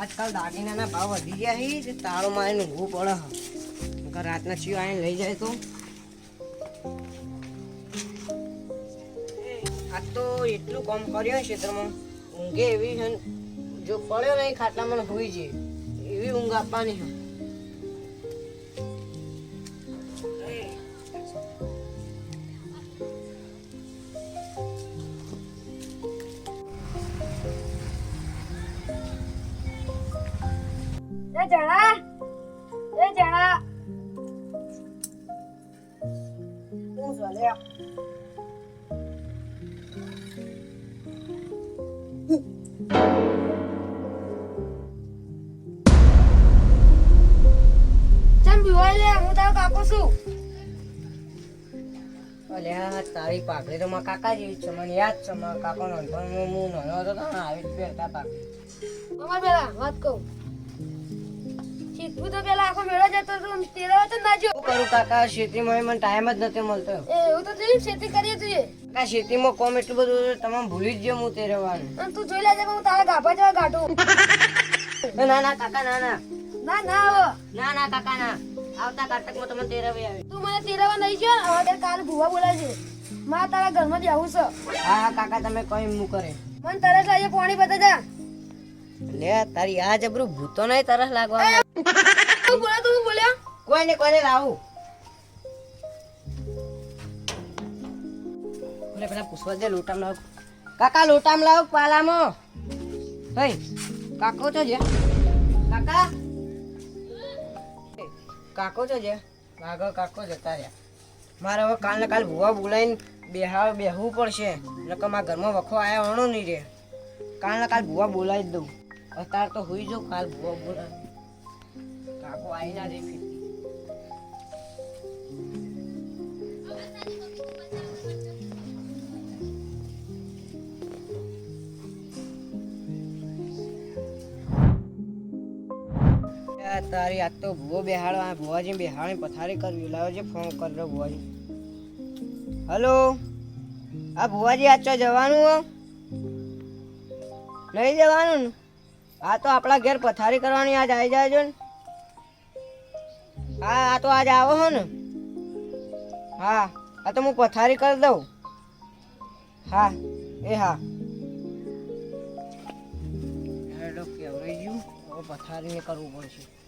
આજકાલ દાગીનાના ભાવ વધી ગયા છે તે તારો મારે ઊભું પડે. હ. રાતના ચીઓ આવીને લઈ જાય તો. આજ તો એટલું કામ કર્યું ક્ષેત્રમાં ઊંઘે એવી છે જો પડ્યો નહીં ખાટલામાં હોઈ જાય. એવી ઊંઘ આપવાની છે. શું લે તારો છું અલ્યા તારી પાઘડી તો મારા કાકા જેવી છે મને યાદ છે મારા કાકો નાનપણમાં હું નાનો હતો તો આવી જ પહેરતા પેલા વાત કહું. શીતવું તો પેલા આખો મેળો જતો હતો તેરા તો ના જો. કરું કાકા? ખેતીમાં મને ટાઈમ જ નથી મળતો. એ હું તો જોયું ખેતી કરીએ તું કાકા ખેતીમાં કોમ એટલું બધું તમામ ભૂલી જ ગયો હું તે રહેવાનું. તું જોઈ લેજે હું તારા ગાભા જેવા ગાટું ના ના કાકા ના ના. ના ના આવો. ના ના કાકા ના. આવતા કાટકમાં તમે તે રવે આવે. તું મને તેરવા નહીં જો હવે કાલે ભૂવા બોલાવજે. માં તારા ઘરમાં બેહું છે. હા હા કાકા તમે કઈ હું કરે. મને તરસ લાગે પાણી બતા જા. લે તારી આ જબરું ભૂતો નહીં તરસ લાગવા બોલ્યો કોઈ ને કોઈને લાવું. ઓલે પેલા પૂછવા દે લોટામ લાવ. કાકા લોટામાં લાવ પાલામાં. હઈ કાકો તો છે કાકા? કાકો તો છે આગળ કાકો જતા રહ્યા. મારે હવે કાલ ને કાલ ભૂવા બોલાવીને બેહા બેહવું પડશે. નકર મારા ઘરમાં વખો આયા વણો નહીં રે. કાલ ને કાલ ભૂવા બોલાવી જ દઉં. અત્યારે તો હોઈ જાઉં કાલ ભૂવા બોલાવી. કાકો આવી ના દે તારી આજ તો ભૂવો બેહાડો આ ભુવાજી બેહાડી પથારી કરવી. લાવો છે ફોન કરજો ભુવાજી. હલો? આ ભુવાજી આજ તો જવાનું હો. નહીં જવાનું ને? આ તો આપણા ઘેર પથારી કરવાની આજ આવી જાજો ને. હા, આ તો આજ આવો હો ને. હા, આ તો હું પથારી કરી દઉં. હા, એ હા. પથારીને કરવું પડશે.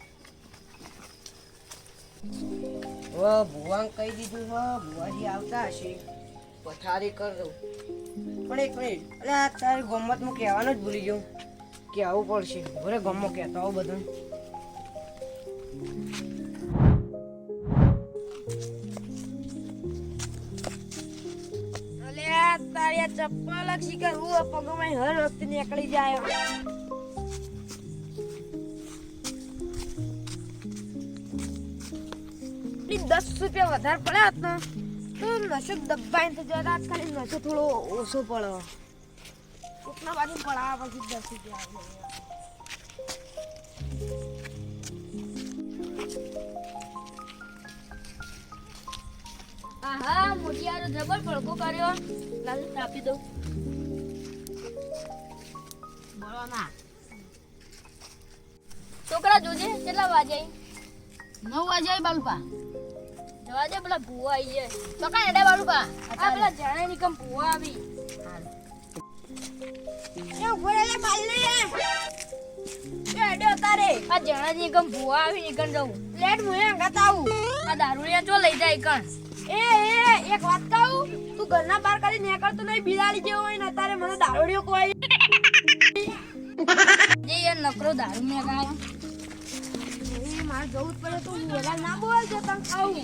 ઓ ભુવાન કહી દીધું હો ભુવાજી આવતા હશે. પથારી કર દઉં. પણ એક મિનિટ. અરે આ તારી ગમત હું કહેવાનું જ ભૂલી ગયો. કે આવું પડશે. ભલે ગમો કહેતો આવું બધું. તારી ચપ્પલ શીખર હું પગમાં હર વખતે નીકળી જાય. દસ રૂપિયા વધારે પડ્યા હતા ને તો નશો દબાઈને તો જરા ખાલી નશો થોડો ઓછો પડો. કોકના બાજુ પડાવા પછી દસ રૂપિયા. આહા મોટિયારો જબર પડકો કર્યો. લાલ આપી દઉં. બોલો ના છોકરા જોજે કેટલા વાગે નવ વાગે આવી બાલુપા જવા દે પેલા ભૂવા આવી જાય. તો કાંઈ એડા બાલુપા આ પેલા જાણે ની કમ ભૂવા આવી? એ ઊભો રે ને એ એડે તારે આ જાણે ની કમ ભૂવા આવી નીકળ જવું? લેટ મુએ અંગાત આવું. આ દારૂડિયા ચો લઈ જાય કણ. એ એ એક વાત કહું તું ઘરના બહાર કાઢી નીકળતો નહીં બિલાડી જેવો હોય ને તારે મને દારૂડિયો કોઈ જે યાર નકરો દારૂ મેં ગાયો. મારે જવું જ પડે તો હું વેલા ના બોલ છે તને કહું.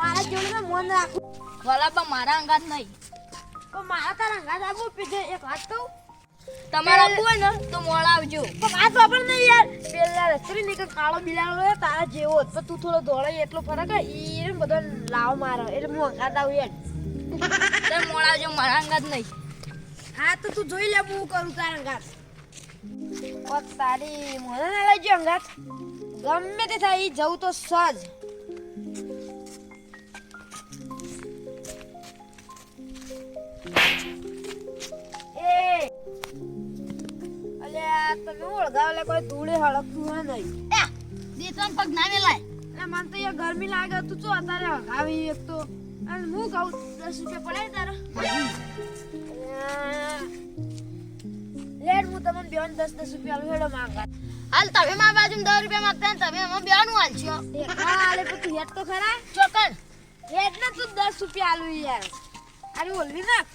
મારા જોડે મન રાખું. વાલા પણ મારા અંગાત નહીં. તો મારા તારા અંગાત આપું પીછે એક વાત કહું. તમારે આપવું હોય ને તો મોડા આવજો. પણ વાત વાપર નહીં યાર. પેલા રસ્તરી નીકળ કાળો બિલાડો તારા જેવો પણ તું થોડો દોડાય એટલો ફરક ઈ બધો લાવ મારો. એટલે હું અંગાત આવું યાર. તમે મોડા આવજો મારા અંગાત નહીં. હા તો તું જોઈ લે હું કરું તારા અંગાત. તારી મોડા ના લેજો અંગાત. ગમે તે થાય જવું તો સજ તમે ઓળગાવલે? કોઈ ધૂળે હળગતું હોય નહીં. એ બે ત્રણ પગ ના વેલાય એટલે મને તો યાર ગરમી લાગે તું ચો અત્યારે હળગાવી એક તો. અને હું કહું દસ રૂપિયા પડે તારા. લેડ હું તમને બેન દસ દસ રૂપિયા હેડો માંગા હાલ તમે મારા બાજુ દસ રૂપિયા માંગતા ને તમે એમાં બેનું હાલશો હા આલે પણ તું હેડ તો ખરા. ચોકન હેડ ને તું દસ રૂપિયા આલુ યાર. અરે બોલવી નાખ.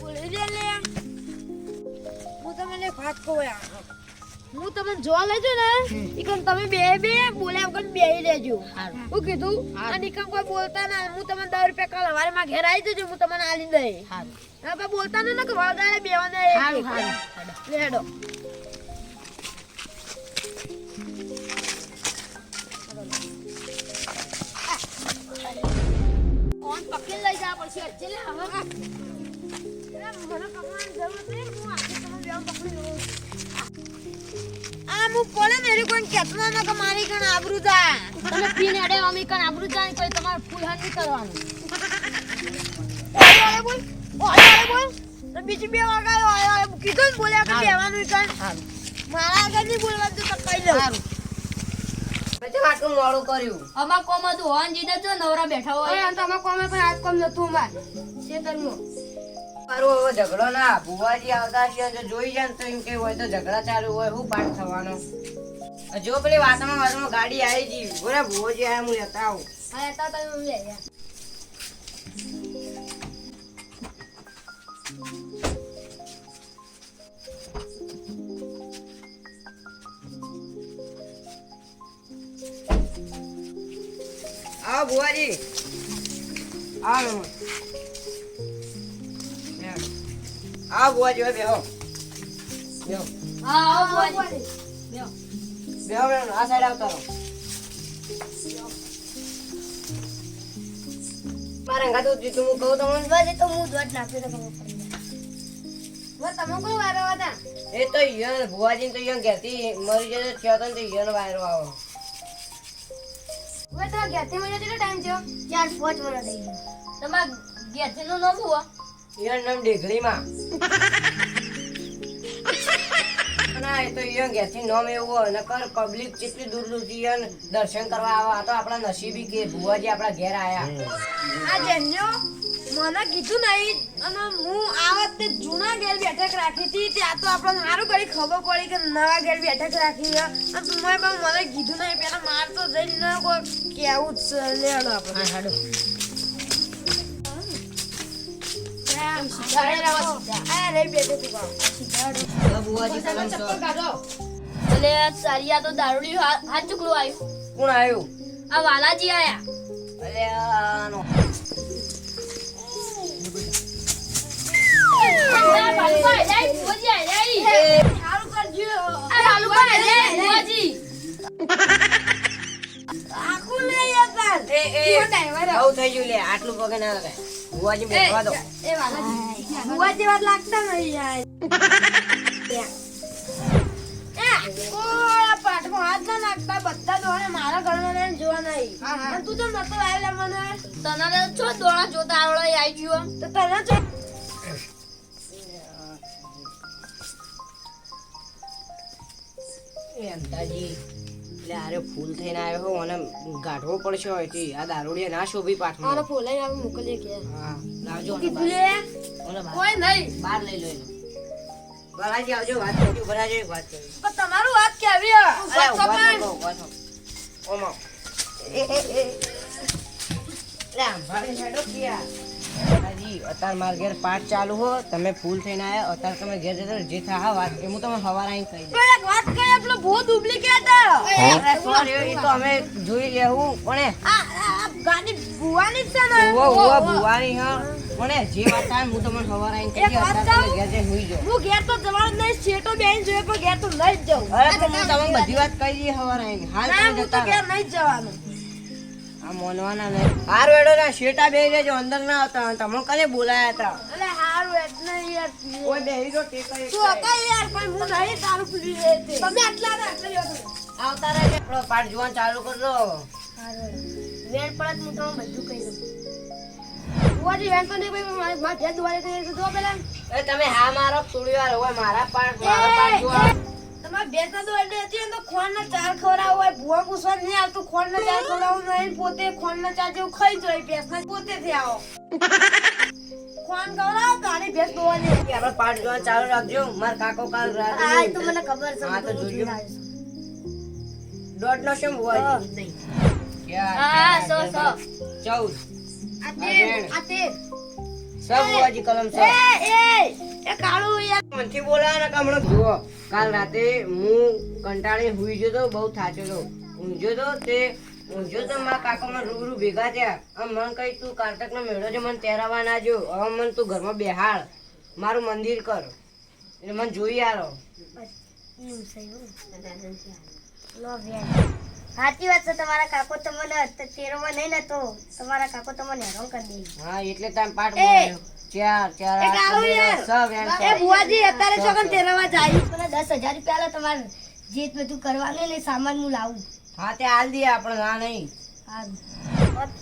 બોલવી દે લે. હું તમને હું જોવા લેજો ને ઈકન તમે બે બે બોલ્યા વગર બેહી રહેજો. હું કીધું અને ઈકન કોઈ બોલતા ના હું તમને 10 રૂપિયા કાલ હવારે માં ઘેર આવી જજો હું તમને આલી દઈ. હા ના બોલતા ના કે વળગાડે બેવાને એક કોઈ કહેતો ના કે મારી કણ આબરૂ જા તમે પીને અડે અમી કણ આબરૂ જાણી કોઈ તમારે ફૂલ હાર નહીં કરવાનું. ઓય ઓય બોલ. ઓય ઓય બોલ. તો બીજી બે વાગાયો ઓય કીધું બોલ્યા કે બેવાનું કણ મારા આગળ નહીં બોલવાનું તો દઉં હારું પછી આટલું મોડું કર્યું? અમાર કોમ હતું હોન જીદે જો નવરા બેઠા હોય. આમ તો અમાર કોમે કોઈ આજ કોમ નતું માર ખેતરમાં મારું હવે ઝઘડો ના ભુવાજી આવતા છે જો જોઈ જાય તો એમ કે હોય તો ઝઘડા ચાલુ હોય પાઠ થવાનો? જો પેલી વાતામાં વાતામાં ગાડી આવી ગઈ. ભુવાજી આયા હું લેતા આવું. હા હતા તમે લઈ આવો ભુવાજી. આવો આવો ભુવાજી હવે બેહો. બેહો. હા આવો. બેહો. આ સાઈડ આવતા રહો. મારે જીતું હું કહું તમને બસ તો હું દોડ નાખી તો ખબર પડી જાય. તમે કોઈ વારો હતા? એ તો ઈયન ભુવાજી તો ઈયન ઘેરથી મરી જતો થયો તો ને તો વાયરો આવો. હવે તો ઘેરથી મને કેટલો ટાઈમ થયો? ચાર પાંચ વર્ષ થઈ ગયા. તમારા શું હો? ઈયન નામ ડીઘડીમાં ના એ તો ઈયન ઘેરથી નામ એવું હોય નકર પબ્લિક જેટલી દૂર ઈયન દર્શન કરવા આવે આ તો આપણા નસીબી કે ભુવાજી આપણા ઘેર આયા. આ જેન્જો મને કીધું નહીં અને હું આ વખતે જૂના ઘેર બેઠક રાખી હતી ત્યાં તો આપણે સારું કરી ખબર પડી કે નવા ઘેર બેઠક રાખી અને તમે પણ મને કીધું નહીં પેલા માર તો જઈને કોઈ કેવું જ છે લેડો આપણે હાડો. તું દારૂડી હાથ આવ્યું કોણ આવ્યું આ વાલાજી આયા અલે આનો આટલું પગે ના લગાય. ભુવાજી બેસવા દો. એ વાલાજી ભૂવા જેવા લાગતા નહીં યાર. એ, કોઈ હાથ ના નાખતા બધા દોડે મારા ઘરમાં ને જોવા નહીં. અને તું તો નતો આવેલા મને. તને છો દોણા જોતા આવડે આવી ગયો. તો તને જો. એ અંતાજી એટલે આરે ફૂલ થઈને આવ્યો હો અને ગાઢવો પડશે હોય તે આ દારૂડિયા ના શોભી મારો પાઠમાં ફોલાઈ આવે મોકલીએ કે હા લાવજો આને. કોઈ નહીં બહાર લઈ લો એને. આવજો વાત કરજો એક વાત કરજો પણ તમારું વાત કેવી આવી અરે. ઓમ આવો. એ, એ, એ. લે, આમ હેડો કિયા. બાલાજી, અત્યારે મારા ઘેર પાઠ ચાલુ હો તમે ફૂલ થઈને આવ્યા અત્યારે તમે ઘેર જતો જે થાય વાત એ હું તમે હવાર આવીને કહી એક વાત કહે પેલો ભૂ ડુપ્લિકેટ અરે, sorry, એ તો અમે જોઈ લેવું પણ આ ગાડી ભૂવાની છે ને? ઓ ઓ ભુવાની હા. પણ જે વાત થાય હું તમને સવારે આવીને કહી અત્યારે તમે ઘેર જઈને સૂઈ જાઓ. હું ઘેર તો જવાનું જ નહીં છેટો બેન જોઈએ પણ ઘેર તો નહીં જ જાઉં. અરે પણ હું તમને બધી વાત કહી દઈએ સવારે આવીને. હાલ તમે હું તો જતા ઘેર નહીં જવાનું. આ મોનવાના નહીં હારું હેડો ના શેટા બે અંદર ના આવતા તમે કને બોલાયા હતા? અલે હારું એટલે યાર કોઈ બેહી જો ટેકો તું હતા યાર પણ હું નહીં તારું રહે તમે આટલા ને આવતા રહે આપણો પાઠ જોવાનું ચાલુ કરજો. વેણ પડત હું તમને બધું કહી દઉં. બુવાજી વેણ નહીં ભાઈ મારે મારે દુવારે થઈ તો પેલા. તમે હા મારો થોડી વાર હોય મારા પાઠ મારા પાઠ જોવા. તમારે ભેંસના એટલે હતી ને તો ખોળના ચાર ખવડાવો હોય ભૂવા પૂછવા નહીં આવતું ખોળના ચાર ખવડાવવું નહીં પોતે ખોળના ચાર જેવું ખાઈ જાય ભેંસના પોતે થી આવો. ખોણ ખવડાવો તો આની ભેંસ દોવાની. આપણે પાઠ ચાલુ રાખજો માર કાકો કાલ રાતે હા તો મને ખબર છે હા, તો જોજો. જોઈને આવ્યો છું. દોઢ નો શેમ હોય? હા, સો, તેર તેર. સબ કલમ સબ એ એ કાળું યાર મનથી બોલાવે ને કે જુઓ કાલ રાતે હું કંટાળી હુઈ ગયો તો બહુ થાચો તો. ઊંઘ્યો તો તે ઊંઘ્યો તો મારા કાકો મને રૂબરૂ ભેગા થયા. આમ મને કહી તું કારતક નો મેળો છે મને તેરાવા ના જો. હવે મને તું ઘરમાં બેહાડ. મારું મંદિર કર. એટલે મને જોઈ આલો. સાચી વાત છે તમારા કાકો તમને તેરવા નહીં ને તો તમારા કાકો તમને હેરાન કરી દે. હા એટલે તાર પાઠ એ! બોલ્યો. ચાર ચાર એ આઠ, કાળું પંદર, યાર. સબ એમ એ ભુવાજી અત્યારે સગન તેરવા જાય? મને દસ હજાર રૂપિયા આલો તમારે જે બધું કરવાનું ને સામાન હું લાવું. હા તે હાલ દે આપણે ના નહીં.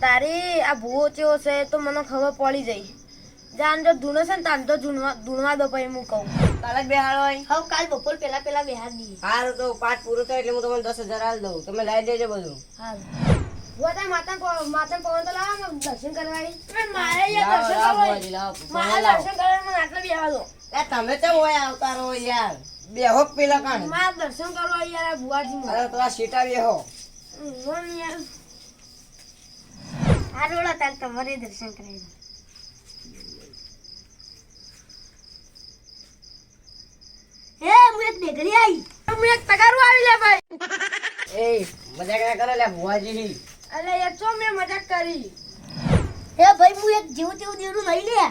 તારી આ ભૂવો ચેવો છે તો મને ખબર પડી જાય જાન જો ધૂણો છે ને તાન તો ધૂનવા દો પછી હું કહું. કાલે જ બેહાડો હોય. હવે કાલ બપોર પહેલા પહેલા બેહાર દઈએ. હારું તો પાઠ પૂરો થાય એટલે હું તમને દસ હજાર હાલ દઉં. તમે લઈ દેજો બધું. સારું ભુવા માતા માતા પવન તો લાવો દર્શન કરવાની. મારે યાર દર્શન લાવો, કરવા ભુવાજી, લાવો. મારે દર્શન કરવા મને આટલે બેહવા દો. તમે તો હોય આવતા રહો યાર? બેહો પેલા કાણ. મારે દર્શન કરવા યાર આ ભુવાજી અરે તો આ સીટા બેહો. મને યાર. આ રોડો તાર તમારે દર્શન કરાવી હે હું એક બેગડી આવી હું એક તગારું આવી લે ભાઈ. એ મજા કયા કરો લે ભુવાજી અલે યાર ચો મેં મજાક કરી. હે ભાઈ હું એક જેવું તેવું દેરું લઈ લે.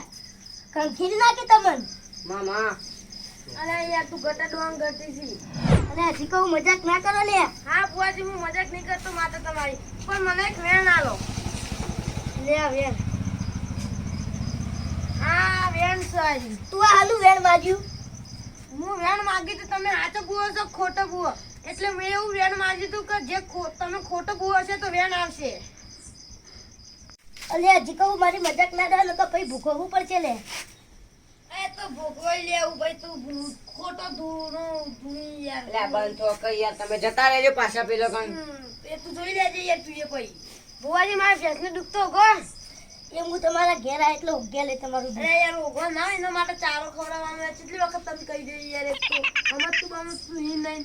કંખીરી નાખી તમન? મામા. અલે યાર તું ગટા ડોંગ ગટી છી અને હજી કહું મજાક ના કરો લે. હા બુઆજી હું મજાક નહીં કરતો માતા તમારી. પણ મને એક વેણ આલો. લે આ વેણ. હા વેણ સારી તું આ હાલું વેણ માગ્યું? હું વેણ માગી તો તમે સાચો બુઓ છો ખોટો ભૂવો? એટલે મેં એવું વેણ માંગ્યું હતું કે જે તમે ખોટો ભૂવો છે તો વેણ આવશે. અલે હજી કહું મારી મજાક ના રહે તો પછી ભૂખવું પડશે લે. એ તો ભોગવાઈ લેવું ભાઈ તું ખોટો ધૂનો ધૂની યાર. લે બંધ થો કઈ યાર તમે જતા રહેજો પાછા પેલો કણ એ તું જોઈ લેજે યાર તું એ ભાઈ. ભુવાજી મારા ભેંસને દુખતો ગો એમ હું તમારા ઘેર આ એટલે ઉગ્યા લે તમારું. અરે યાર ઓગો ના એના માટે ચારો ખવડાવવાનો. કેટલી વખત તમે કહી દે યાર એક તો ઈ નહીં.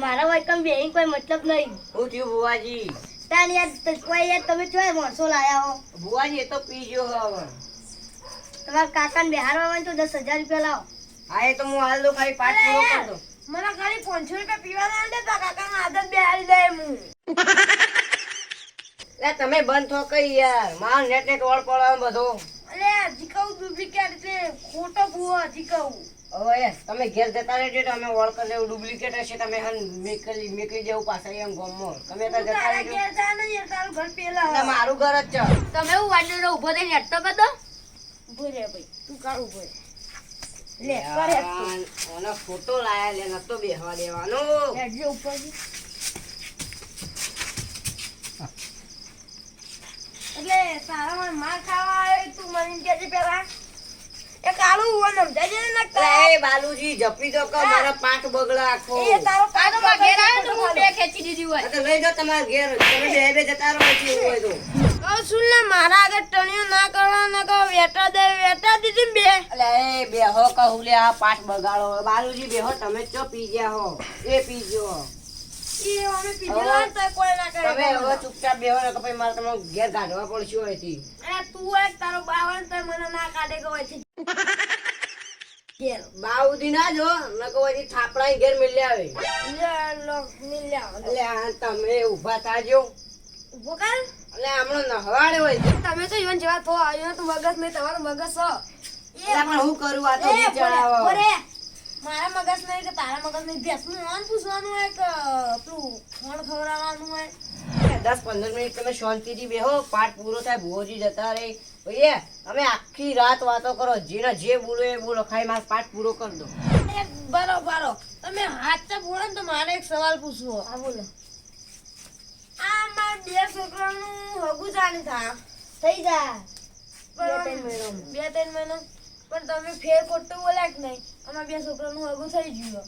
મારા વાયકમ બેહી કોઈ મતલબ નહીં. હું થયું ભુવાજી? તાન યાર કોઈ યાર તમે ચોય માણસો લાયા હો. ભુવાજી એ તો પીજો હવે. તમારા કાકાને બેહારવા તો દસ હજાર રૂપિયા લાવો. હા એ તો હું હાલ દો ખાલી પાંચ કરી દઉં. મને ખાલી પાંચસો રૂપિયા પીવાના આવે દે તો કાકાનો આદત બિહારી દે હું. લે તમે બંધ થો કઈ યાર. મારો નેટ નેટ વળ પડવા બધો. અલે હજી કહું ડુપ્લિકેટ એટલે ખોટો ભૂવો હજી કહું. હવે તમે ઘેર જતા રહેજો તો અમે વળ કરી ડુપ્લિકેટ હશે તમે હન મેકલી મેકલી જેવું પાછા એમ ગમો તમે તો જતા રહેજો. ઘેર જા ને યાર તારું ઘર પેલા ના મારું ઘર જ છે. તમે એવું વાંધો ઊભો થઈને હટતો બધો રે ભાઈ તું કાળ ઊભો લે કરે તું. ઓનો ફોટો લાયા લે નતો બેહવા દેવાનો. હેડજો ઉપર એટલે સારા માર ખાવા આવ્યો તું મને કે પેલા એ કાળું હું સમજાય ને અરે એ બાલુજી જપી દો કહો મારો પાંચ બગડા આખો. એ તારો કાળો ઘેર આવ્યો તો હું બે ખેંચી દીધી હોય. તો લઈ જો તમારા ઘેર તમે બે બે જતા રહો છે હોય તો. કહું છું ને મારા આગળ ટણીઓ ના કરવા ના કહો વેટા દે વેટા દીધી બે. એટલે એ બેહો કહું લે આ પાઠ બગાડો. બાલુજી બેહો તમે ચો પી ગયા હો. એ પીજો ઈ અમે પીધેલા ને તોય કોઈ ના કરે. ચૂપચાપ બેહો ને કે પછી મારે તમારે ઘેર કાઢવા પડશે હોયથી તું હોય તારો બાવન તો મને ના કાઢે કે હોય. ઘેર બાઉદી ના જો નકો વળી થાપડા ઘેર મિલ્યા આવે લે લો મિલ્યા એટલે આ તમે ઊભા થાજો. ઊભો કર એટલે હમણાં નહવાડે હોય તમે તો ઈવન જેવા થો આવ્યો તો મગજ નહીં તમારો મગજ છો. એટલે પણ હું કરું આ તો એ નહીં બોરે, ચડાવો બોરે. મારા મગજ નહીં કે તારા મગજ નહીં ભેસનું નામ પૂછવાનું હોય કે ફોન ખવડાવવાનું હોય? દસ પંદર મિનિટ તમે શાંતિથી બેહો પાઠ પૂરો થાય ભોજી જતા રહે. ભાઈ અમે આખી રાત વાતો કરો જેને જે બોલો એ બોલો ખાઈ માસ પાઠ પૂરો કરી દો. બરો બરો તમે હાથ બોલો તો મારે એક સવાલ પૂછવો. હા બોલો. આ મારા બે છોકરાનું હગું ચાલી થા. થઈ જા. બે ત્રણ મહિનો પણ તમે ફેર ખોટું બોલ્યા કે નહીં? અમારા બે છોકરાનું હગું થઈ ગયું.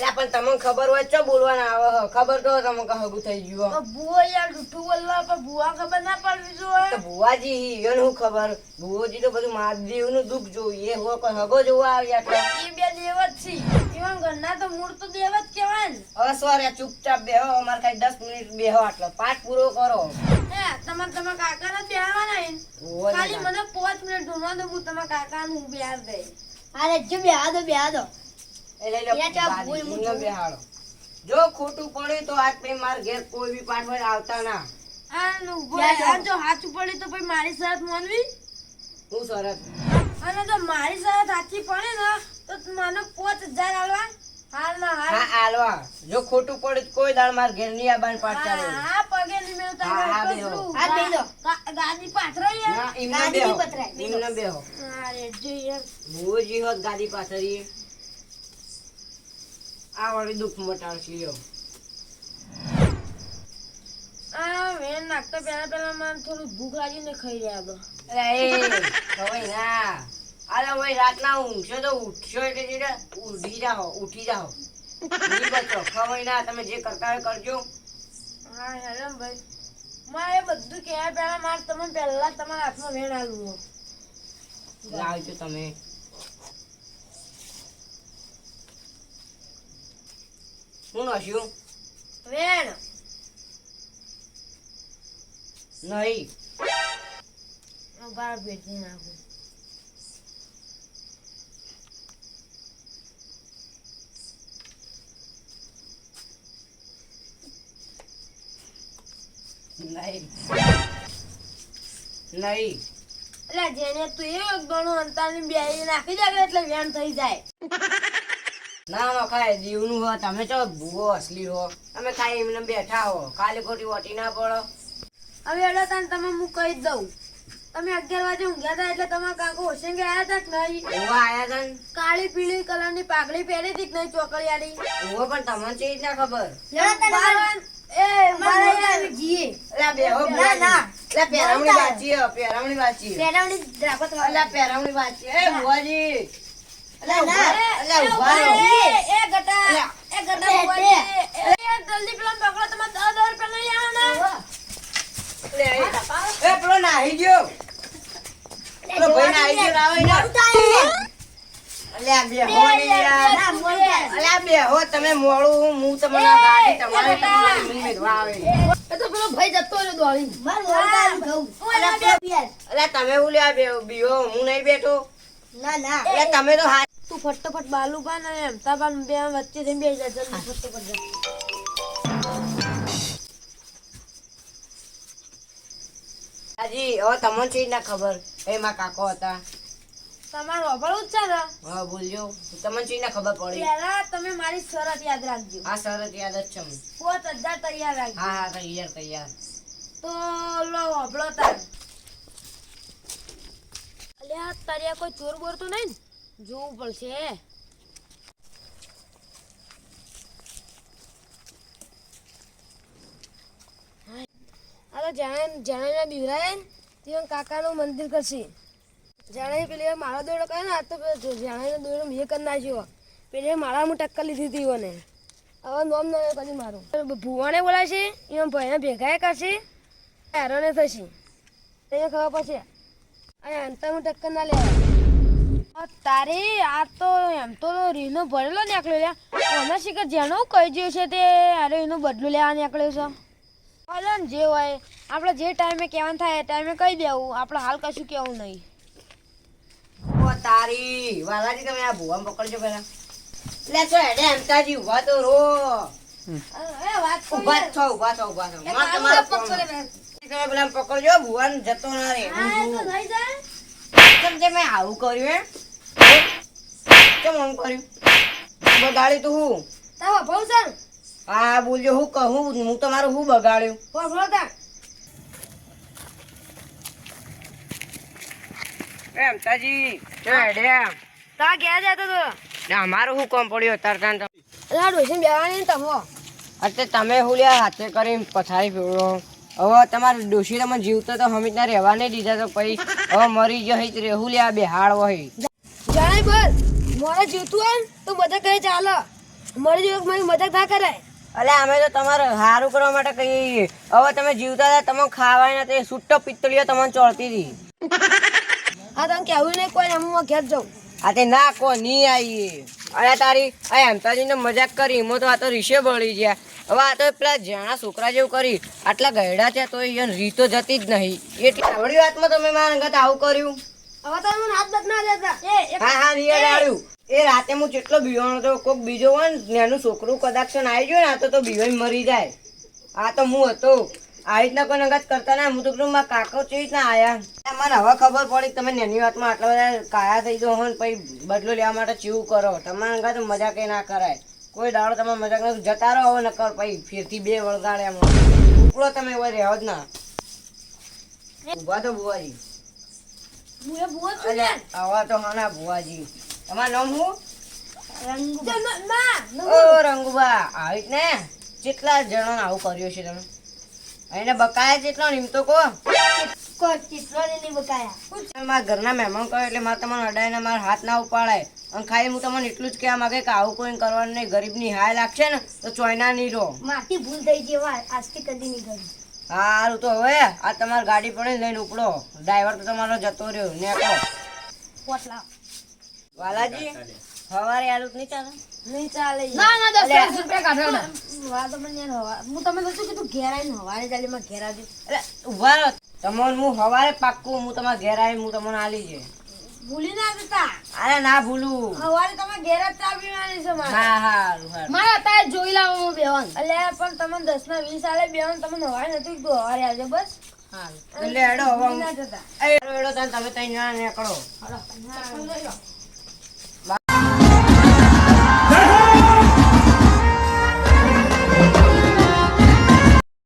એટલે પણ તમને ખબર હોય તો બોલવાના આવે હ. ખબર તો તમને કે હગું થઈ ગયું બુઓ યાર જૂઠું બોલવા પણ બુઆ ખબર ના પડવી તો જોઈએ ભુવાજી એને શું ખબર? બુઓજી તો બધું મહાદેવનું દુઃખ જોઈએ હો કોઈ હગો જોવા આવ્યા તો એ બે દેવ જ છે. એવા ઘરના તો મૂળ તો દેવ જ કહેવાય હવે સવારે ચૂપચાપ બેહો અમારે ખાલી દસ મિનિટ બેહો આટલો. પાઠ પૂરો કરો. હે તમારે તમારા કાકાને બેહવાના હે ને? ખાલી મને પાંચ મિનિટ ઢૂંઢવા દો હું તમારા કાકાનું હું બેહાર દઈ અરે જો બેહા દો બેહા દો. જો ખોટું પડ્યું તો આજ પછી મારા ઘેર કોઈ બી પાઠ હોય આવતા ના. જો હાચું પડી તો પછી મારી શરત માનવી? હું સરસ અને જો મારી શરત સાચી પડે ને તો મને પાંચ હજાર આલવા? હાલ ના હાલ. હા આલવા. જો ખોટું પડ્યું કોઈ દાળ મારા ઘેરની પાઠ ચાલે. હા, હા, પગે હા, હા, હા, દો. પાથરાઈ ના. અરે જો યાર. ભુવોજી હોત ગાદી પાથરીએ. આ વાળી દુઃખ મટાડશે લ્યો. આ વેણ નાખતા પહેલા પહેલા મને થોડું ભૂખ લાગીને ખાઈ રહ્યા તો અરે એ ના. અરે ભાઈ રાતના ઊંઘશો તો ઉઠશો એટલે જે ઉઠી જાઓ ઉઠી જાઓ. બચો ખવાય ના તમે જે કરતા હોય કરજો. હા હેરાન ભાઈ. મારે બધું કહેવાય પહેલા મારે તમે પહેલા તમારા હાથમાં વેણ આવ્યું લાવજો તમે. હું નાખ્યું વેણ. નહીં. બાર ભેટી નાખું. નહીં. નહીં. એટલે જેને તું એક ગણું અંતરની બે નાખી દે એટલે વેણ થઈ જાય. ના ના ખાય દીવનું હો તમે તો ભૂવો અસલી હો. તમે ખાઈ એમને બેઠા હો. કાલે ખોટી વટી ના પડો. હવે એટલે તને તમે હું કહી દઉં. તમે અગિયાર વાગે ઊંઘ્યા હતા એટલે તમારા કાકો હોશિંગ ગયા હતા કે નહીં? આયા હતા કાળી પીળી કલરની પાઘડી પહેરી હતી કે નહીં ચોકડિયાળી? એવો પણ તમને છે ના ખબર? એ મારા યાર. જીએ લા બે હો ના, ના. લા પેરામણી બાચી હો પેરામણી બાચી પેરામણી રાખો તો એટલે પહેરામણી બાચી એ ભુવાજી. તમે. મોડું થાય. અલ્યા બેહો ને યાર. ના, મોડું થાય. અલ્યા બેહો તમે મોડું હું તમને આ ગાડી તમારી તમારી મને મેળવા આવે. એ તો પેલો ભાઈ જતો. હું તમે હું લ્યા બે- બીવો હું નહીં બેઠો? ના ના. તમે તો હાથ તું ફટાફટ બાલુબાન અને અમતાબાન બે વચ્ચે થઈને બેસી જા જલ્દી ફટાફટ જા. હાજી હવે તમને છે ના ખબર? એમાં કાકો હતા. તમારો વાપરવું જ છે ને? હા બોલજો. તમને છે ના ખબર પડી? પહેલા તમે મારી શરત યાદ રાખજો. હા શરત યાદ જ છે મને. પાંચ હજાર તૈયાર રાખજો. હા હા તૈયાર તૈયાર. તો લો અભળો તાર. અલ્યા તારે કોઈ ચોર બોર તો નહીં ને? જોવું પડશે. આ જાણે જાણે બીવરાય તે કાકાનું મંદિર કરશે. જાણે પેલી મારા દોડો કરે ને જાણે દોડો મેં કરી નાખ્યો. પેલી મારામાં ટક્કર લીધી હતી મને હવે નોમ ન કરી મારું. ભુવાને બોલાશે એમાં ભાઈને ભેગા કરશે, હેરાને થશે. એને ખબર પડશે? અને અંતરમાં ટક્કર ના લેવા તારે આ તો એમ તો રીનો ભરેલો નીકળ્યો લ્યા. આના શિખર જેનો કહી ગયું છે તે અરે એનું બદલું લેવા નીકળ્યો છે. ભલે ને જે હોય આપણે જે ટાઈમે કહેવાનું થાય એ ટાઈમે કહી દેવું. આપણે હાલ કશું કહેવું નહીં. ઓ તારી વાલાજી તમે આ ભુવાને પકડજો પેલા લે છો એડે એમતાજી ઊભા તો રો એ વાત ઊભા છો ઊભા છો ઊભા છો. માર તમારા તમે પેલા પકડજો ભુવાન જતો ના રે હું થઈ જાય. મેં આવું કર્યું હે? કેમ આમ કર્યું? બગાડ્યું તું હું? તારા ભાવ સર. હા બોલજો હું કહું હું તમારું હું બગાડ્યું? બોલો તાર. એ અમતાજી ચો તા ક્યાં જતો તો? ના અમારું હું કોમ પડ્યો અત્યારે તાન અલા ડોસીને બેવાની ને તમો? અત્યારે તમે હું લ્યા હાથે કરીને પથારી ફેરવો. હવે તમારે ડોશી તમે જીવતો તો હમીતના રહેવા નહીં દીધા તો પછી હવે મરી જ હઈ લ્યા લે બે હાડ હોય જાય બસ મોરે જીતું હોય તો બધા કહે ચાલે મારે જીવ મારી મજાક ના કરાય. અલે અમે તો તમારે સારું કરવા માટે કહીએ હવે તમે જીવતા હતા તમે ખાવાય નથી સુટ્ટો પિત્તળીઓ તમને ચોળતી હતી. હા તમે કહેવું નહીં કોઈ હું ઘેર જાઉં આ તે ના કો નહીં આવીએ અરે તારી આ હેમતાજીને મજાક કરી એમાં તો આ તો રીશે બળી ગયા. હવે આ તો પેલા જાણા છોકરા જેવું કરી આટલા ગયડા છે તો એ રીતો જતી જ નહીં. એટલે આવડી વાતમાં તમે મારા અંગત આવું કર્યું? હવે તમે મને હાથ બત ના દેતા. એ હા હા આવ્યું એ. રાતે હું જેટલો બીવાનો તો કોક બીજો હોય ને એનું છોકરું કદાચ આવી ગયું ને આ તો તો બીવાઈ મરી જાય. આ તો હું હતો. આ રીતના કોઈ નગત કરતા ના હું તો પેલું મારા કાકો ચેવી રીતના આયા. મને હવે ખબર પડી તમે નેની વાતમાં આટલા બધા કાયા થઈ ગયો હોય ને પછી બદલો લેવા માટે ચીવું કરો. તમારા અંગાત મજા કંઈ ના કરાય. કોઈ દાડો તમે મજાક ના જતા રહો હવે નકર પછી ફેરથી બે વળગાડે એમ. ઉપડો તમે હવે રહેવા જ ના. ઊભા તો બુવાજી હું એ બહુ છું અલ્યા આવા તો હા ના તમારું નામ શું? રંગુ ને. ના, ના ઓ રંગુબા. આવી ને કેટલા જણાને આવું કર્યું છે તમે? એને બકાયા કેટલો ને એમ તો કહો. મારા ઘરના મહેમાન કહો એટલે મારે તમને અડાઈને મારા હાથ ના ઉપાડાય. અને ખાલી હું તમને એટલું જ કહેવા માંગે કે આવું કોઈ કરવાનું નહીં. ગરીબની હાય લાગશે ને તો ચોયના નહીં રહો. માથી ભૂલ થઈ ગઈ આજથી કદી નહીં કરી સારું તો હવે આ તમારી ગાડી પડે લઈને ઉપડો. ડ્રાઈવર તો તમારો જતો રહ્યો ને પોટલા. વાલાજી સવારે આલુત નહીં ચાલે? નહીં ચાલે. ના ના દસ અલ્યા. રૂપિયા કાઢો ને વા તો મને હવા હું તમને તો શું કીધું? ઘેર આવીને હવારે ચાલી માં ઘેર એટલે ઊભા રહો. તમને હું હવારે પાક્કું હું તમારા ઘેર આવી હું તમને આલી છે ભૂલી ના જતા. અરે ના ભૂલું. સવારે તમે ઘેર જ ચા પીવાની છે મારે. હા હા. મારે અત્યારે જોઈ લાવો હું બેવાન એટલે પણ તમે દસ ના વીસ આલે બેવાનું તમે હવારે નથી તો હવારે આજે બસ. હા એટલે હેડો હવે હું- ના તમે ત્યાં જણા નીકળો. હાલો.